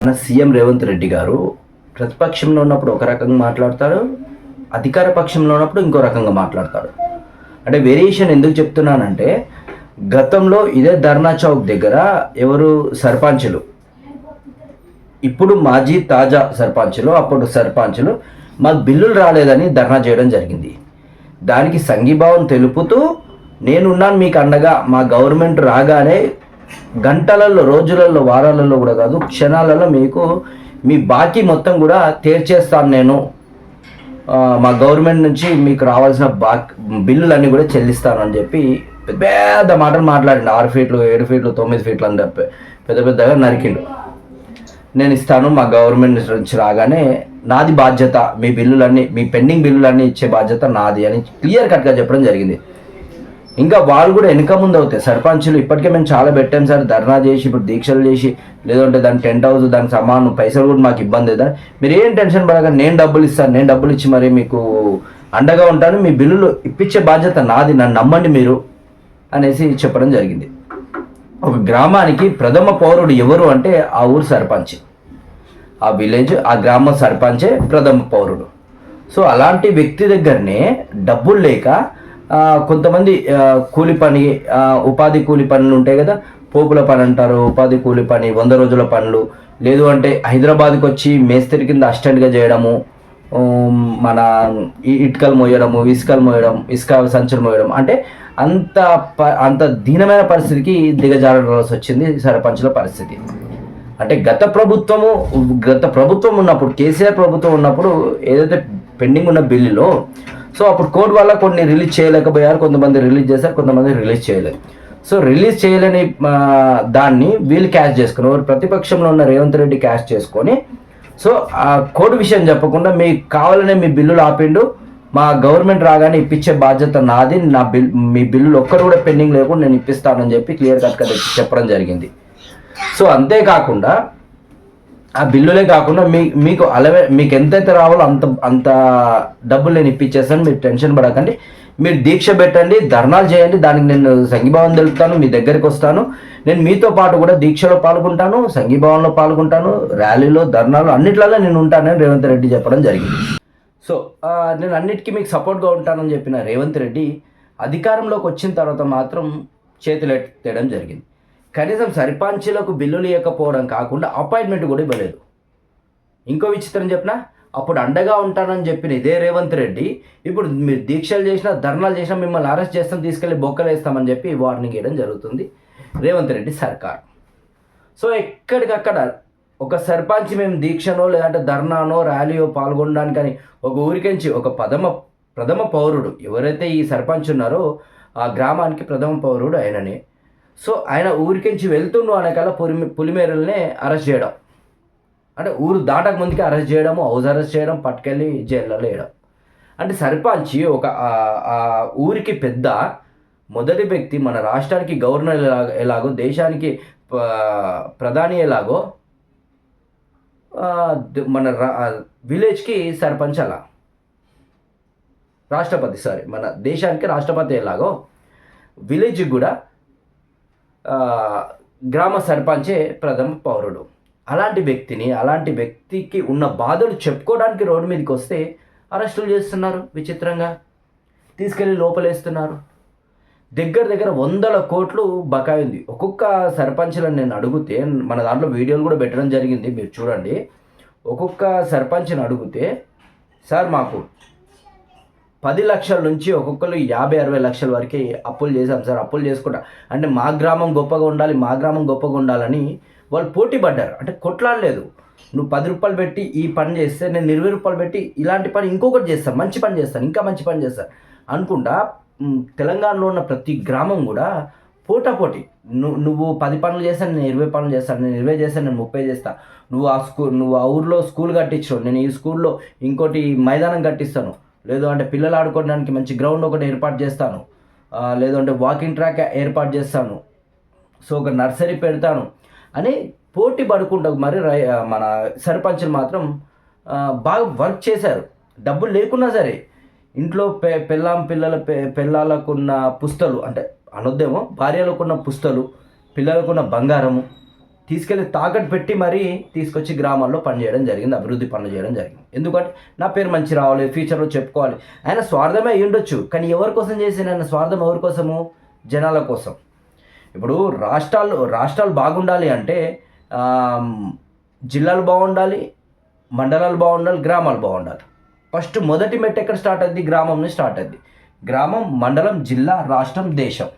మన సీఎం రేవంత్ రెడ్డి గారు ప్రతిపక్షంలో ఉన్నప్పుడు ఒక రకంగా మాట్లాడతాడు అధికార పక్షంలో ఉన్నప్పుడు ఇంకో రకంగా మాట్లాడతాడు అంటే వేరియేషన్ ఎందుకు చెప్తున్నానంటే గతంలో ఇదే ధర్నా చౌక్ దగ్గర ఎవరు సర్పంచులు ఇప్పుడు మాజీ తాజా సర్పంచులు అప్పుడు సర్పంచులు మాకు బిల్లులు రాలేదని ధర్నా చేయడం జరిగింది. దానికి సంఘీభావం తెలుపుతూ నేనున్నాను మీకు అండగా మా గవర్నమెంట్ రాగానే గంటలలో రోజులలో వారాలలో కూడా కాదు క్షణాలలో మీకు మీ బాకీ మొత్తం కూడా తీర్చేస్తాను నేను. మా గవర్నమెంట్ నుంచి మీకు రావాల్సిన బా బిల్లులన్నీ కూడా చెల్లిస్తాను అని చెప్పి పెద్ద పెద్ద మాటలు మాట్లాడిండు. ఆరు ఫీట్లు ఏడు ఫీట్లు తొమ్మిది ఫీట్లు అని చెప్పి పెద్ద పెద్దగా నరికిండు. నేను ఇస్తాను మా గవర్నమెంట్ నుంచి రాగానే నాది బాధ్యత మీ బిల్లులన్నీ మీ పెండింగ్ బిల్లులన్నీ ఇచ్చే బాధ్యత నాది అని క్లియర్ కట్గా చెప్పడం జరిగింది. ఇంకా వాళ్ళు కూడా వెనక ముందు అవుతాయి. సర్పంచులు ఇప్పటికే మేము చాలా పెట్టాం సార్. ధర్నా చేసి ఇప్పుడు దీక్షలు చేసి లేదంటే దాని టెంట్ హౌస్ దానికి సమానం పైసలు కూడా మాకు ఇబ్బంది అవుతుంది. మీరు ఏం టెన్షన్ పడక నేను డబ్బులు ఇస్తాను నేను డబ్బులు ఇచ్చి మరి మీకు అండగా ఉంటాను మీ బిల్లులు ఇప్పించే బాధ్యత నాది నన్ను నమ్మండి మీరు అనేసి చెప్పడం జరిగింది. ఒక గ్రామానికి ప్రథమ పౌరుడు ఎవరు అంటే ఆ ఊరు సర్పంచ్. ఆ విలేజ్ ఆ గ్రామ సర్పంచే ప్రథమ పౌరుడు. సో అలాంటి వ్యక్తి దగ్గరనే డబ్బులు లేక కొంతమంది కూలి పని ఉపాధి కూలి పనులు ఉంటాయి కదా పోపుల పని అంటారు ఉపాధి కూలి పని వంద రోజుల పనులు. లేదు అంటే హైదరాబాద్కి వచ్చి మేస్త్రి కింద అసిస్టెంట్గా చేయడము మన ఈ ఇటుకలు మోయడము ఇసుకలు మోయడం ఇసుక సంచులు మోయడం. అంటే అంత ప- అంత దీనమైన పరిస్థితికి దిగజారాల్సి వచ్చింది సర్పంచుల పరిస్థితి. అంటే గత ప్రభుత్వము గత ప్రభుత్వం ఉన్నప్పుడు కేసీఆర్ ప్రభుత్వం ఉన్నప్పుడు ఏదైతే పెండింగ్ ఉన్న బిల్లులో సో అప్పుడు కోడ్ వల్ల కొన్ని రిలీజ్ చేయలేకపోయారు కొంతమంది రిలీజ్ చేశారు కొంతమంది రిలీజ్ చేయలేదు. సో రిలీజ్ చేయలేని దాన్ని వీళ్ళు క్యాష్ చేసుకున్నారు. ప్రతిపక్షంలో ఉన్న రేవంత్ రెడ్డి క్యాష్ చేసుకొని సో ఆ కోడ్ విషయం చెప్పకుండా మీకు కావాలనే మీ బిల్లులు ఆపిండు మా గవర్నమెంట్ రాగానే ఇప్పించే బాధ్యత నాది నా బిల్ మీ బిల్లులు ఒక్కరు కూడా పెండింగ్ లేకుండా నేను ఇప్పిస్తానని చెప్పి క్లియర్ కట్గా చెప్పడం జరిగింది. సో అంతేకాకుండా ఆ బిల్లులే కాకుండా మీ మీకు అలవే మీకు ఎంతైతే రావాలో అంత అంత డబ్బులు నేను ఇప్పించేస్తాను మీరు టెన్షన్ పడకండి. మీరు దీక్ష పెట్టండి ధర్నాలు చేయండి. దానికి నేను సంఘీభావం తెలుపుతాను మీ దగ్గరికి వస్తాను. నేను మీతో పాటు కూడా దీక్షలో పాల్గొంటాను సంఘీభావంలో పాల్గొంటాను ర్యాలీలో ధర్నాలు అన్నిట్లలో నేను ఉంటానని రేవంత్ రెడ్డి చెప్పడం జరిగింది. సో నేను అన్నిటికీ మీకు సపోర్ట్గా ఉంటానని చెప్పిన రేవంత్ రెడ్డి అధికారంలోకి వచ్చిన తర్వాత మాత్రం చేతులు ఎత్తేయడం జరిగింది. కనీసం సర్పంచులకు బిల్లులు ఇవ్వకపోవడం కాకుండా అపాయింట్మెంట్ కూడా ఇవ్వలేదు. ఇంకో విచిత్రం చెప్పిన? అప్పుడు అండగా ఉంటానని చెప్పిన ఇదే రేవంత్ రెడ్డి ఇప్పుడు మీరు దీక్షలు చేసినా ధర్నాలు చేసినా మిమ్మల్ని అరెస్ట్ చేస్తాం తీసుకెళ్ళి బొక్కలు వేస్తామని చెప్పి వార్నింగ్ ఇవ్వడం జరుగుతుంది. రేవంత్ రెడ్డి సర్కార్. సో ఎక్కడికక్కడ ఒక సర్పంచ్ మేము దీక్షనో లేదంటే ధర్నానో ర్యాలీయో పాల్గొనడానికని ఒక ఊరికించి ఒక ప్రథమ ప్రథమ పౌరుడు ఎవరైతే ఈ సర్పంచ్ ఉన్నారో ఆ గ్రామానికి ప్రథమ పౌరుడు ఆయననే. సో ఆయన ఊరికించి వెళ్తుండు అనేకల్లా పులిమి పులిమేరల్నే అరెస్ట్ చేయడం. అంటే ఊరు దాటక ముందుకే అరెస్ట్ చేయడము హౌస్ అరెస్ట్ చేయడం పట్టుకెళ్ళి జైల్లో వేయడం. అంటే సర్పంచ్ ఒక ఆ- ఊరికి పెద్ద మొదటి వ్యక్తి మన రాష్ట్రానికి గవర్నర్ ఎలా ఎలాగో దేశానికి ప్రధాని ఎలాగో మన రా విలేజ్కి సర్పంచ్ అలా రాష్ట్రపతి సారీ మన దేశానికి రాష్ట్రపతి ఎలాగో విలేజ్కి కూడా గ్రామ సర్పంచే ప్రథమ పౌరుడు. అలాంటి వ్యక్తిని అలాంటి వ్యక్తికి ఉన్న బాధలు చెప్పుకోవడానికి రోడ్డు మీదకి వస్తే అరెస్టులు చేస్తున్నారు విచిత్రంగా. తీసుకెళ్ళి లోపలేస్తున్నారు. దగ్గర దగ్గర వందల కోట్లు బకాయి ఉంది. ఒక్కొక్క సర్పంచ్లను నేను అడిగితే మన దాంట్లో వీడియోలు కూడా పెట్టడం జరిగింది మీరు చూడండి. ఒక్కొక్క సర్పంచ్ని అడిగితే సార్ మాకు పది లక్షల నుంచి ఒక్కొక్కరు యాభై అరవై లక్షల వరకే అప్పులు చేశాం సార్ అప్పులు చేసుకుంటా. అంటే మా గ్రామం గొప్పగా ఉండాలి మా గ్రామం గొప్పగా ఉండాలని వాళ్ళు పోటీ పడ్డారు. అంటే కొట్లాడలేదు. నువ్వు పది రూపాయలు పెట్టి ఈ పని చేస్తే నేను ఇరవై రూపాయలు పెట్టి ఇలాంటి పని ఇంకొకటి చేస్తాను మంచి పని చేస్తాను ఇంకా మంచి పని చేస్తాను అనుకుంటా తెలంగాణలో ఉన్న ప్రతి గ్రామం కూడా పోటాపోటీ నువ్వు నువ్వు పది పనులు చేస్తాను నేను ఇరవై పనులు చేస్తాను నేను ఇరవై చేస్తాను నేను ముప్పై చేస్తాను నువ్వు ఆ స్కూల్ నువ్వు ఆ ఊర్లో స్కూల్ కట్టించు నేను ఈ స్కూల్లో ఇంకోటి మైదానం కట్టిస్తాను. లేదు అంటే పిల్లలు ఆడుకోవడానికి మంచి గ్రౌండ్ ఒకటి ఏర్పాటు చేస్తాను. లేదు అంటే వాకింగ్ ట్రాక్ ఏర్పాటు చేస్తాను. సో ఒక నర్సరీ పెడతాను. అని పోటీ పడుకుంటా మరి రై- మన సర్పంచులు మాత్రం బాగా వర్క్ చేశారు. డబ్బులు లేకున్నా సరే ఇంట్లో పె పెళ్ళాం పిల్లల పె పిల్లలకున్న పుస్తలు అంటే అనొద్దేమో భార్యలకున్న పుస్తలు పిల్లలకున్న బంగారము తీసుకెళ్ళి తాకట్టు పెట్టి మరీ తీసుకొచ్చి గ్రామాల్లో పనిచేయడం జరిగింది అభివృద్ధి పనులు చేయడం జరిగింది. ఎందుకంటే నా పేరు మంచి రావాలి ఫ్యూచర్లో చెప్పుకోవాలి. ఆయన స్వార్థమే ఉండొచ్చు కానీ ఎవరి కోసం చేసిన ఆయన స్వార్థం ఎవరి కోసము? జనాల కోసం. ఇప్పుడు రాష్ట్రాలు రాష్ట్రాలు బాగుండాలి అంటే జిల్లాలు బాగుండాలి మండలాలు బాగుండాలి గ్రామాలు బాగుండాలి. ఫస్ట్ మొదటి మెట్టు ఎక్కడ స్టార్ట్ అయింది? గ్రామం నుంచి స్టార్ట్ అయింది. గ్రామం మండలం జిల్లా రాష్ట్రం దేశం.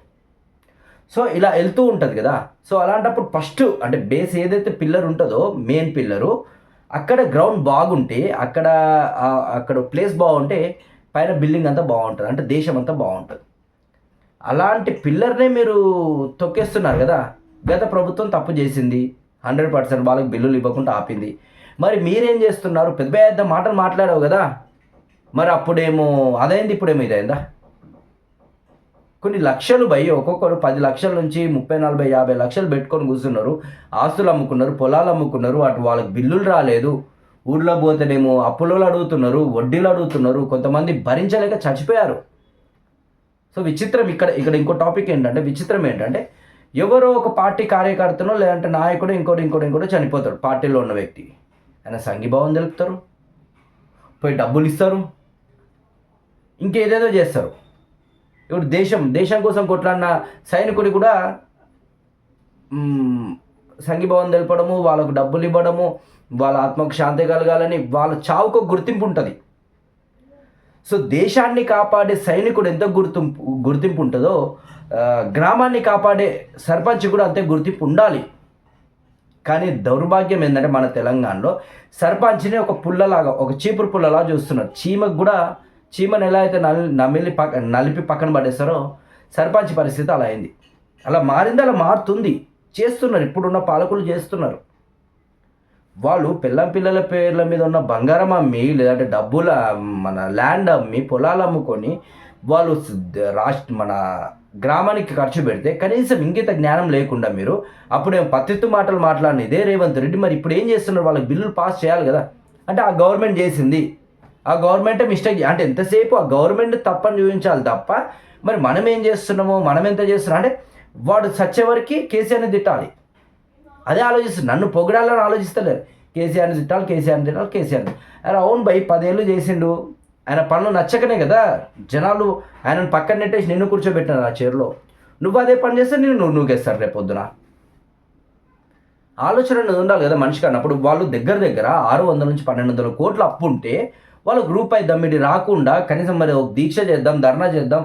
సో ఇలా వెళ్తూ ఉంటుంది కదా. సో అలాంటప్పుడు ఫస్ట్ అంటే బేస్ ఏదైతే పిల్లర్ ఉంటుందో మెయిన్ పిల్లరు అక్కడ గ్రౌండ్ బాగుంటే అక్కడ అక్కడ ప్లేస్ బాగుంటే పైన బిల్డింగ్ అంతా బాగుంటుంది. అంటే దేశం అంతా బాగుంటుంది. అలాంటి పిల్లర్నే మీరు తొక్కేస్తున్నారు కదా. గత ప్రభుత్వం తప్పు చేసింది. హండ్రెడ్ పర్సెంట్ వాళ్ళకి బిల్లులు ఇవ్వకుండా ఆపింది. మరి మీరేం చేస్తున్నారు? పెద్ద పెద్ద మాటలు మాట్లాడావు కదా. మరి అప్పుడేమో అదైంది ఇప్పుడేమో ఇదైందా? కొన్ని లక్షలు భయ ఒక్కొక్కరు పది లక్షల నుంచి ముప్పై నలభై యాభై లక్షలు పెట్టుకొని కూర్చున్నారు. ఆస్తులు అమ్ముకున్నారు పొలాలు అమ్ముకున్నారు అటు వాళ్ళకి బిల్లులు రాలేదు. ఊళ్ళో పోతేనేమో అప్పులలో అడుగుతున్నారు వడ్డీలు అడుగుతున్నారు కొంతమంది భరించలేక చచ్చిపోయారు. సో విచిత్రం ఇక్కడ ఇక్కడ ఇంకో టాపిక్ ఏంటంటే విచిత్రం ఏంటంటే ఎవరో ఒక పార్టీ కార్యకర్తనో లేదంటే నాయకుడు ఇంకోటి ఇంకోటి ఇంకోటి చనిపోతాడు పార్టీలో ఉన్న వ్యక్తి. ఆయన సంఘీభావం తెలుపుతారు పోయి డబ్బులు ఇస్తారు ఇంకేదేదో చేస్తారు. ఇప్పుడు దేశం దేశం కోసం కొట్లాడిన సైనికుడి కూడా సంఘీభావం తెలపడము వాళ్ళకు డబ్బులు ఇవ్వడము వాళ్ళ ఆత్మకు శాంతి కలగాలని వాళ్ళ చావుకు గుర్తింపు ఉంటుంది. సో దేశాన్ని కాపాడే సైనికుడు ఎంత గుర్తింపు గుర్తింపు ఉంటుందో గ్రామాన్ని కాపాడే సర్పంచ్ కూడా అంతే గుర్తింపు ఉండాలి. కానీ దౌర్భాగ్యం ఏంటంటే మన తెలంగాణలో సర్పంచ్ని ఒక పుల్లలాగా ఒక చీపురు పుల్లలా చూస్తున్నారు. చీమకు కూడా చీమను ఎలా అయితే నలి నమిలి పక్క నలిపి పక్కన పడేస్తారో సర్పంచ్ పరిస్థితి అలా అయింది. అలా మారింది అలా మారుతుంది. చేస్తున్నారు ఇప్పుడున్న పాలకులు చేస్తున్నారు. వాళ్ళు పిల్లం పిల్లల పేర్ల మీద ఉన్న బంగారం అమ్మి లేదంటే డబ్బుల మన ల్యాండ్ అమ్మి పొలాలు అమ్ముకొని వాళ్ళు రాష్ట్ర మన గ్రామానికి ఖర్చు పెడితే కనీసం ఇంగిత జ్ఞానం లేకుండా మీరు అప్పుడేం పత్తిత్తు మాటలు మాట్లాడిన ఇదే రేవంత్ రెడ్డి. మరి ఇప్పుడు ఏం చేస్తున్నారు? వాళ్ళకి బిల్లులు పాస్ చేయాలి కదా. అంటే ఆ గవర్నమెంట్ చేసింది. ఆ గవర్నమెంటే మిస్టేక్ అంటే ఎంతసేపు ఆ గవర్నమెంట్ తప్పని చూపించాలి తప్ప మరి మనం ఏం చేస్తున్నామో మనం ఎంత చేస్తున్నాం? అంటే వాడు సచ్చేవరకు కేసీఆర్ని తిట్టాలి. అదే ఆలోచిస్తుంది నన్ను పొగడాలని ఆలోచిస్తలేరు కేసీఆర్ని తిట్టాలి కేసీఆర్ని తిట్టాలి కేసీఆర్ని అరే అవును భయ్ పదేళ్ళు చేసిండు. ఆయన పనులు నచ్చకనే కదా. జనాలు ఆయనను పక్కన నెట్టేసి నిన్ను కూర్చోబెట్టాను ఆ చైర్లో. నువ్వు అదే పని చేస్తే నేను నువ్వు నూకేస్తారు రేపు పొద్దున. ఆలోచన అనేది ఉండాలి కదా మనిషికి అన్నప్పుడు. వాళ్ళు దగ్గర దగ్గర ఆరు వందల నుంచి పన్నెండు వందల కోట్లు అప్పు ఉంటే వాళ్ళు గ్రూప్ అయి దమ్మిడి రాకుండా కనీసం మరి ఒక దీక్ష చేద్దాం ధర్నా చేద్దాం.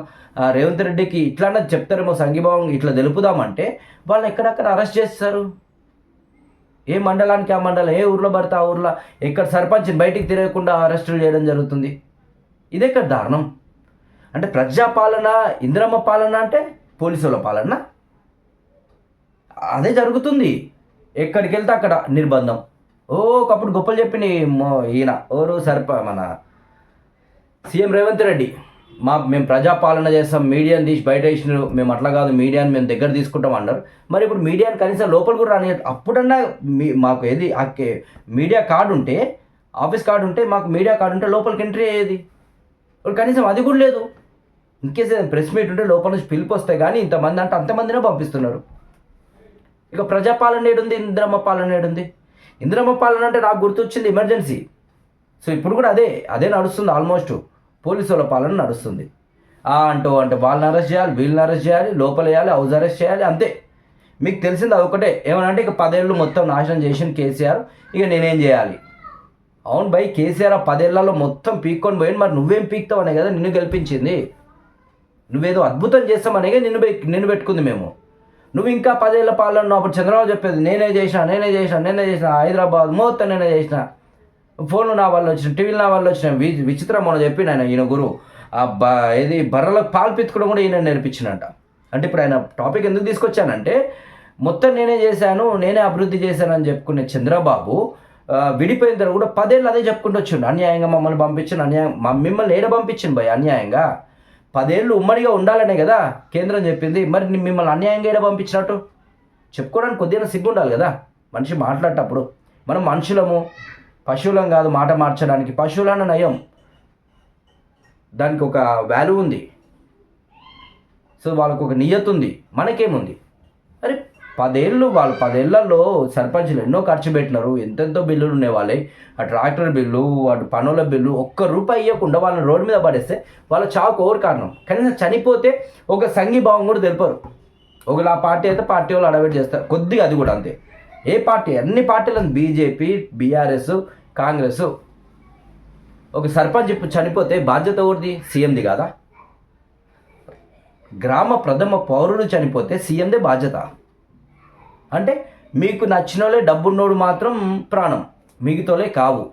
రేవంత్ రెడ్డికి ఇట్లానే చెప్తారేమో సంఘీభావం ఇట్లా తెలుపుదామంటే వాళ్ళు ఎక్కడక్కడ అరెస్ట్ చేస్తారు? ఏ మండలానికి ఆ మండలం? ఏ ఊర్లో పడితే ఆ ఊర్లో? ఎక్కడ సర్పంచ్ బయటికి తిరగకుండా అరెస్టులు చేయడం జరుగుతుంది. ఇదే ఇక్కడ దారుణం? అంటే ప్రజాపాలన ఇంద్రమ్మ పాలన అంటే పోలీసుల పాలన? అదే జరుగుతుంది. ఎక్కడికి వెళ్తే అక్కడ నిర్బంధం. ఓ ఒకప్పుడు గొప్పలు చెప్పింది ఈయన. ఓరు సర్ప మన సీఎం రేవంత్ రెడ్డి. మా మేము ప్రజాపాలన చేస్తాం మీడియాని తీసి బయట వేసినారు. మేము అట్లా కాదు మీడియాని మేము దగ్గర తీసుకుంటాం అన్నారు. మరి ఇప్పుడు మీడియాని కనీసం లోపల కూడా రాని అప్పుడన్నా మీ మాకు ఏది ఆ కే- మీడియా కార్డు ఉంటే ఆఫీస్ కార్డు ఉంటే మాకు మీడియా కార్డు ఉంటే లోపలికి ఎంట్రీ అయ్యేది. ఇప్పుడు కనీసం అది కూడా లేదు. ఇన్కేస్ ప్రెస్ మీట్ ఉంటే లోపల నుంచి పిలుపు వస్తాయి కానీ ఇంతమంది అంటే అంతమందినే పంపిస్తున్నారు. ఇక ప్రజాపాలన ఏడుంది ఇంద్రమ్మ పాలన ఏడుంది? ఇందిరమ్మ పాలన అంటే నాకు గుర్తొచ్చింది ఎమర్జెన్సీ సో ఇప్పుడు కూడా అదే అదే నడుస్తుంది ఆల్మోస్ట్ వాళ్ళ పాలన నడుస్తుంది. ఆ అంటూ అంటే వాళ్ళని అరెస్ట్ చేయాలి వీళ్ళని అరెస్ట్ చేయాలి లోపల వేయాలి హౌస్ అరెస్ట్ చేయాలి అంతే. మీకు తెలిసింది అదొకటే ఏమనంటే ఇక పదేళ్ళు మొత్తం నాశనం చేసిన కేసీఆర్. ఇక నేనేం చేయాలి? అవును భయ్ కేసీఆర్ ఆ పదేళ్ళలో మొత్తం పీక్కొని పోయింది మరి నువ్వేం పీక్తావు అనే కదా నిన్ను గెలిపించింది. నువ్వేదో అద్భుతం చేస్తామనేగా నిన్ను నిన్ను పెట్టుకుంది మేము. నువ్వు ఇంకా పదేళ్ళ పాలన అప్పుడు చంద్రబాబు చెప్పేది నేనే చేసిన నేనే చేసిన నేనే చేసిన హైదరాబాద్ మొత్తం నేనే చేసిన. ఫోన్లు నా వల్ల వచ్చిన టీవీలు నా వల్ల వచ్చిన వి విచిత్రం మొన్న చెప్పిన ఆయన ఈయన గురువు ఆ బ ఏది బర్రెలకు పాలు పిత్తుకోవడం కూడా ఈయన నేర్పించినట. అంటే ఇప్పుడు ఆయన టాపిక్ ఎందుకు తీసుకొచ్చానంటే మొత్తం నేనే చేశాను నేనే అభివృద్ధి చేశానని చెప్పుకునే చంద్రబాబు విడిపోయిన తర్వాత కూడా పదేళ్ళు అదే చెప్పుకుంటూ వచ్చిండు. అన్యాయంగా మమ్మల్ని పంపించిన అన్యాయం మిమ్మల్ని ఏడ పంపించింది భయ అన్యాయంగా? పదేళ్ళు ఉమ్మడిగా ఉండాలనే కదా కేంద్రం చెప్పింది. మరి మిమ్మల్ని అన్యాయంగా ఏడ పంపించినట్టు? చెప్పుకోవడానికి కొద్దిగా సిగ్గు ఉండాలి కదా మనిషి మాట్లాడేటప్పుడు. మనం మనుషులము పశువులం కాదు మాట మార్చడానికి. పశువులన్న నయం దానికి ఒక వాల్యూ ఉంది. సో వాళ్ళకు ఒక నియత్ ఉంది మనకేముంది? అరే పదేళ్ళు వాళ్ళు పదేళ్ళలో సర్పంచ్లు ఎన్నో ఖర్చు పెట్టినారు ఎంతెంతో బిల్లులు ఉన్నాయి వాళ్ళే ఆ ట్రాక్టర్ బిల్లు వాటి పనుల బిల్లు ఒక్క రూపాయి ఇవ్వకుండా వాళ్ళని రోడ్డు మీద పడేస్తే వాళ్ళ చావుకు ఓవర్ కారణం? కనీసం చనిపోతే ఒక సంఘీభావం కూడా తెలిపారు. ఒకలా పార్టీ అయితే పార్టీ వాళ్ళు అడవేట్ చేస్తారు. కొద్దిగా అది కూడా అంతే. ఏ పార్టీ? అన్ని పార్టీలను బీజేపీ బీఆర్ఎస్ కాంగ్రెస్. ఒక సర్పంచ్ చనిపోతే బాధ్యత ఎవరిది? సీఎంది కాదా? గ్రామ ప్రథమ పౌరుడు చనిపోతే సీఎందే బాధ్యత. అంటే మీకు నచ్చిన వాళ్ళే డబ్బున్నోడు మాత్రం ప్రాణం మిగతాలే కావు.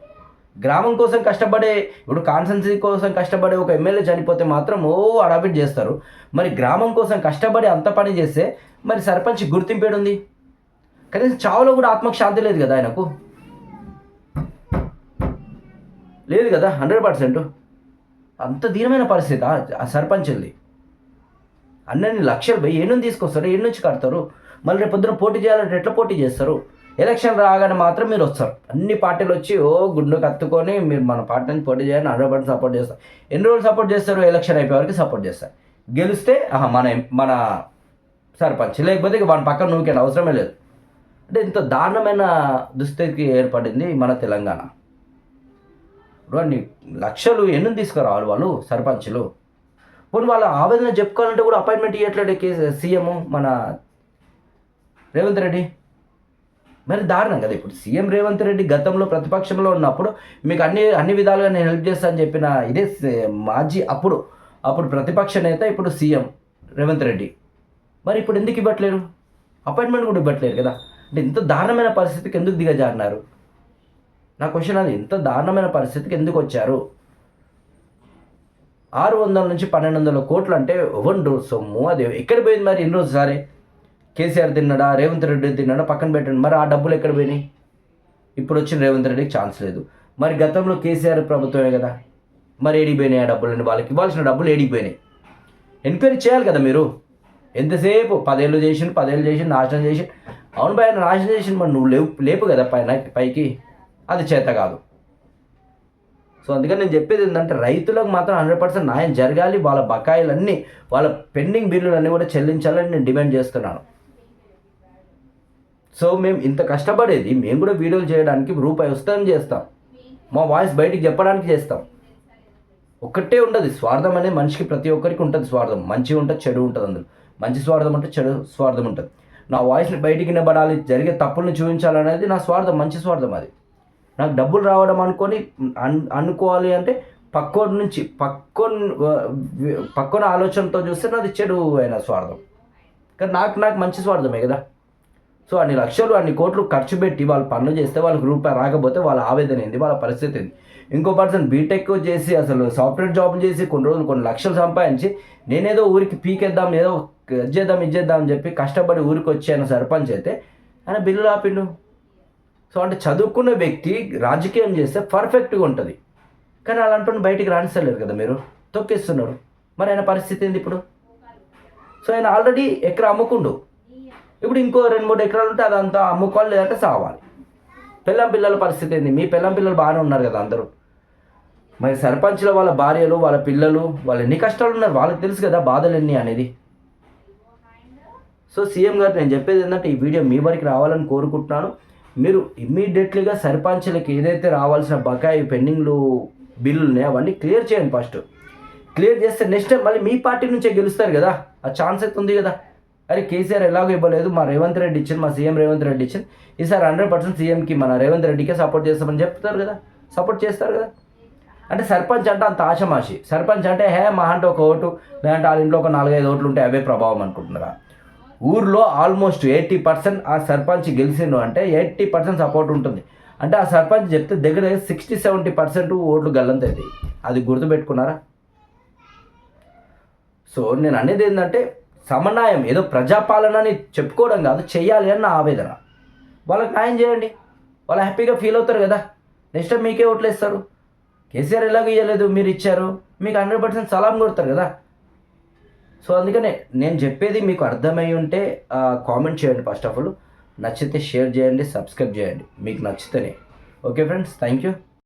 గ్రామం కోసం కష్టపడే ఇప్పుడు కాన్సెన్సీ కోసం కష్టపడే ఒక ఎమ్మెల్యే చనిపోతే మాత్రం ఓ అడాబిట్ చేస్తారు. మరి గ్రామం కోసం కష్టపడి అంత పని చేస్తే మరి సర్పంచ్ గుర్తింపు ఏడుంది? కనీసం చావులో కూడా ఆత్మకు శాంతి లేదు కదా ఆయనకు? లేదు కదా హండ్రెడ్ పర్సెంట్. అంత దీనమైన పరిస్థితి ఆ సర్పంచ్ది అన్నీ లక్షలు పోయి ఏ నుంచి తీసుకొస్తారు ఏ నుంచి కడతారు? మళ్ళీ రేపు పొద్దున పోటీ చేయాలంటే ఎట్లా పోటీ చేస్తారు? ఎలక్షన్ రాగానే మాత్రం మీరు వస్తారు. అన్ని పార్టీలు వచ్చి ఓ గుండు కత్తుకొని మీరు మన పార్టీ నుంచి పోటీ చేయాలని హండ్రెడ్ సపోర్ట్ చేస్తారు. ఎన్ని రోజులు సపోర్ట్ చేస్తారు? ఎలక్షన్ అయిపోయే వరకు సపోర్ట్ చేస్తారు. గెలిస్తే ఆహా మన మన సర్పంచ్. లేకపోతే ఇక వాని పక్కన నువ్వుకేండి అవసరమే లేదు. అంటే ఇంత దారుణమైన దుస్థితికి ఏర్పడింది మన తెలంగాణ. ఇప్పుడు అన్ని లక్షలు ఎన్ని తీసుకురావాలి వాళ్ళు సర్పంచ్లు? పోనీ వాళ్ళ ఆవేదన చెప్పుకోవాలంటే కూడా అపాయింట్మెంట్ ఇవ్వట్లేదు కేసీ సీఎం మన రేవంత్ రెడ్డి? మరి దారుణం కదా ఇప్పుడు సీఎం రేవంత్ రెడ్డి గతంలో ప్రతిపక్షంలో ఉన్నప్పుడు మీకు అన్ని అన్ని విధాలుగా నేను హెల్ప్ చేస్తానని చెప్పిన ఇదే మాజీ అప్పుడు అప్పుడు ప్రతిపక్ష నేత ఇప్పుడు సీఎం రేవంత్ రెడ్డి. మరి ఇప్పుడు ఎందుకు ఇవ్వట్లేరు? అపాయింట్మెంట్ కూడా ఇవ్వట్లేరు కదా. అంటే ఇంత దారుణమైన పరిస్థితికి ఎందుకు దిగజారినారు? నా క్వశ్చన్ అది ఇంత దారుణమైన పరిస్థితికి ఎందుకు వచ్చారు? ఆరు వందల నుంచి పన్నెండు వందల కోట్లు అంటే ఎవరు సొమ్ము అది ఎక్కడ పోయింది మరి ఎన్ని రోజు సరే? కేసీఆర్ తిన్నాడా రేవంత్ రెడ్డి తిన్నాడా పక్కన పెట్టండి. మరి ఆ డబ్బులు ఎక్కడ పోయినాయి? ఇప్పుడు వచ్చిన రేవంత్ రెడ్డికి ఛాన్స్ లేదు. మరి గతంలో కేసీఆర్ ప్రభుత్వమే కదా. మరి ఏడికి పోయినాయి ఆ డబ్బులని వాళ్ళకి. ఇవ్వాల్సిన డబ్బులు ఏడికి పోయినాయి ఎంక్వైరీ చేయాలి కదా మీరు. ఎంతసేపు? పదేళ్ళు చేసి పదేళ్ళు చేసి నాశనం చేసి అవును పైన నాశనం చేసి మరి నువ్వు లేవు లేపు కదా పైన పైకి. అది చేత కాదు. సో అందుకని నేను చెప్పేది ఏంటంటే రైతులకు మాత్రం హండ్రెడ్ పర్సెంట్ న్యాయం జరగాలి. వాళ్ళ బకాయిలన్నీ వాళ్ళ పెండింగ్ బిల్లులన్నీ కూడా చెల్లించాలని నేను డిమాండ్ చేస్తున్నాను. సో మేము ఇంత కష్టపడేది మేము కూడా వీడియోలు చేయడానికి రూపాయి వస్తుందని చేస్తాం. మా వాయిస్ బయటికి చెప్పడానికి చేస్తాం. ఒక్కటే ఉండదు స్వార్థం అనేది మనిషికి ప్రతి ఒక్కరికి ఉంటుంది స్వార్థం. మంచి ఉంటుంది చెడు ఉంటుంది అందులో. మంచి స్వార్థం ఉంటే చెడు స్వార్థం ఉంటుంది. నా వాయిస్ని బయటికి నిలబడాలి జరిగే తప్పుల్ని చూపించాలనేది నా స్వార్థం మంచి స్వార్థం అది. నాకు డబ్బులు రావడం అనుకొని అన్ అనుకోవాలి అంటే పక్కోటి నుంచి పక్కోన్ పక్కన ఆలోచనతో చూస్తే నాది చెడు అయిన స్వార్థం. కానీ నాకు నాకు మంచి స్వార్థమే కదా. సో అన్ని లక్షలు అన్ని కోట్లు ఖర్చు పెట్టి వాళ్ళు పనులు చేస్తే వాళ్ళకి రూపాయి రాకపోతే వాళ్ళ ఆవేదన ఏంది? వాళ్ళ పరిస్థితి ఏంది? ఇంకో పర్సన్ బీటెక్ చేసి అసలు సాఫ్ట్వేర్ జాబ్ చేసి కొన్ని రోజులు కొన్ని లక్షలు సంపాదించి నేనేదో ఊరికి పీకేద్దాం ఏదో చేద్దాం ఇచ్చేద్దాం అని చెప్పి కష్టపడి ఊరికి వచ్చి ఆయన సర్పంచ్ అయితే ఆయన బిల్లు ఆపిండు సో అంటే చదువుకున్న వ్యక్తి రాజకీయం చేస్తే పర్ఫెక్ట్గా ఉంటుంది. కానీ అలాంటి బయటికి రాణిస్తలేరు కదా మీరు? తొక్కేస్తున్నారు. మరి ఆయన పరిస్థితి ఏంది ఇప్పుడు? సో ఆయన ఆల్రెడీ ఎక్కడ అమ్ముకుండు. ఇప్పుడు ఇంకో రెండు మూడు ఎకరాలు ఉంటే అదంతా అమ్ముకోవాలి లేదంటే సావాలి. పిల్లం పిల్లల పరిస్థితి ఏంది? మీ పిల్లం పిల్లలు బాగానే ఉన్నారు కదా అందరూ. మరి సర్పంచ్ల వాళ్ళ భార్యలు వాళ్ళ పిల్లలు వాళ్ళు ఎన్ని కష్టాలు ఉన్నారు? వాళ్ళకి తెలుసు కదా బాధలు ఎన్ని అనేది. సో సీఎం గారు నేను చెప్పేది ఏంటంటే ఈ వీడియో మీ వరకు రావాలని కోరుకుంటున్నాను. మీరు ఇమ్మీడియట్లీగా సర్పంచ్లకి ఏదైతే రావాల్సిన బకాయి పెండింగ్లు బిల్లులు ఉన్నాయో అవన్నీ క్లియర్ చేయండి ఫస్ట్. క్లియర్ చేస్తే నెక్స్ట్ టైం మళ్ళీ మీ పార్టీ నుంచే గెలుస్తారు కదా. ఆ ఛాన్స్ అయితే ఉంది కదా. అరే కేసీఆర్ ఎలాగో ఇవ్వలేదు మా రేవంత్ రెడ్డి ఇచ్చింది మా సీఎం రేవంత్ రెడ్డి ఇచ్చింది. ఈసారి హండ్రెడ్ పర్సెంట్ సీఎంకి మన రేవంత్ రెడ్డికే సపోర్ట్ చేస్తామని చెప్తారు కదా సపోర్ట్ చేస్తారు కదా. అంటే సర్పంచ్ అంటే అంత ఆశమాషి సర్పంచ్ అంటే హే మా అంటే ఒక ఓటు లేదంటే వాళ్ళ ఇంట్లో ఒక నాలుగైదు ఓట్లు ఉంటే అవే ప్రభావం అనుకుంటున్నారా? ఊర్లో ఆల్మోస్ట్ ఎయిటీ పర్సెంట్ ఆ సర్పంచ్ గెలిచిండు అంటే ఎయిటీ పర్సెంట్ సపోర్ట్ ఉంటుంది. అంటే ఆ సర్పంచ్ చెప్తే దగ్గర సిక్స్టీ సెవెంటీ పర్సెంట్ ఓట్లు గల్లంతది అది గుర్తుపెట్టుకున్నారా? సో నేను అనేది ఏంటంటే సమన్వయం ఏదో ప్రజాపాలన అని చెప్పుకోవడం కాదు చేయాలి అని నా ఆవేదన. వాళ్ళకి న్యాయం చేయండి. వాళ్ళు హ్యాపీగా ఫీల్ అవుతారు కదా. నెక్స్ట్ టైం మీకే ఓట్లు వేస్తారు కేసీఆర్ ఎలాగో ఇవ్వలేదు మీరు ఇచ్చారు. మీకు హండ్రెడ్ పర్సెంట్ సలాం కొడతారు కదా. సో అందుకనే నేను చెప్పేది మీకు అర్థమై ఉంటే కామెంట్ చేయండి ఫస్ట్ ఆఫ్ ఆల్. నచ్చితే షేర్ చేయండి సబ్స్క్రైబ్ చేయండి. మీకు నచ్చితేనే. Okay friends thank you.